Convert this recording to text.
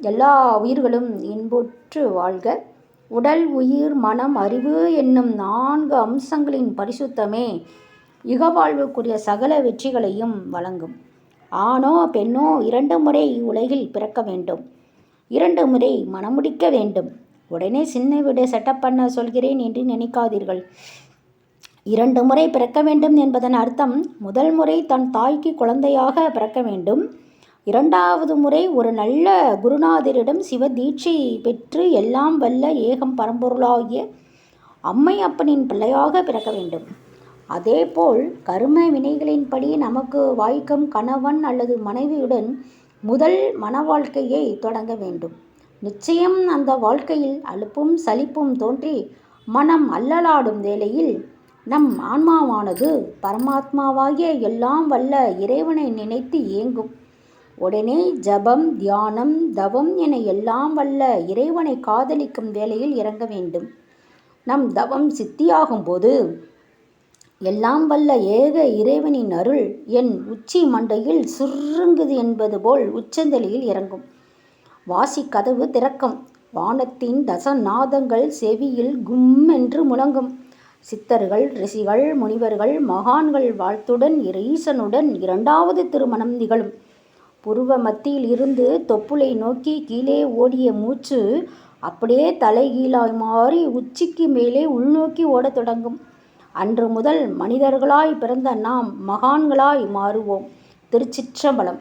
எல்லா உயிர்களும் இன்புற்று வாழ்க. உடல் உயிர் மனம் அறிவு என்னும் நான்கு அம்சங்களின் பரிசுத்தமே இகவாழ்வுக்குரிய சகல வெற்றிகளையும் வழங்கும். ஆணோ பெண்ணோ இரண்டு முறை உலகில் பிறக்க வேண்டும். இரண்டு முறை மணமுடிக்க வேண்டும். உடனே சின்ன வீடு செட்டப் பண்ண சொல்கிறேன் என்று நினைக்காதீர்கள். இரண்டு முறை பிறக்க வேண்டும் என்பதன் அர்த்தம் முதல் முறை தன் தாய்க்கு குழந்தையாக பிறக்க வேண்டும். இரண்டாவது முறை ஒரு நல்ல குருநாதரிடம் சிவ தீட்சை பெற்று எல்லாம் வல்ல ஏகம் பரம்பொருளாகிய அம்மை அப்பனின் பிள்ளையாக பிறக்க வேண்டும். அதேபோல் கரும வினைகளின்படி நமக்கு வாய்க்கும் கணவன் அல்லது மனைவியுடன் முதல் மன வாழ்க்கையை தொடங்க வேண்டும். நிச்சயம் அந்த வாழ்க்கையில் அலுப்பும் சலிப்பும் தோன்றி மனம் அல்லலாடும் வேளையில் நம் ஆன்மாவானது பரமாத்மாவாகிய எல்லாம் வல்ல இறைவனை நினைத்து ஏங்கும். உடனே ஜபம் தியானம் தவம் என எல்லாம் வல்ல இறைவனை காதலிக்கும் வேலையில் இறங்க வேண்டும். நம் தவம் சித்தியாகும்போது எல்லாம் வல்ல ஏக இறைவனின் அருள் என் உச்சி மண்டையில் சுருங்குது என்பது போல் உச்சந்தலையில் இறங்கும். வாசிக் கதவு திறக்கும். வானத்தின் தசநாதங்கள் செவியில் கும் என்று முழங்கும். சித்தர்கள் ரிஷிகள் முனிவர்கள் மகான்கள் வாழ்த்துடன் ஈசனுடன் இரண்டாவது திருமணம் நிகழும். புருவ மத்தியில் இருந்து தொப்புளை நோக்கி கீழே ஓடிய மூச்சு அப்படியே தலைகீழாய் மாறி உச்சிக்கு மேலே உள்நோக்கி ஓடத் தொடங்கும். அன்று முதல் மனிதர்களாய் பிறந்த நாம் மகான்களாய் மாறுவோம். திருச்சிற்றம்பலம்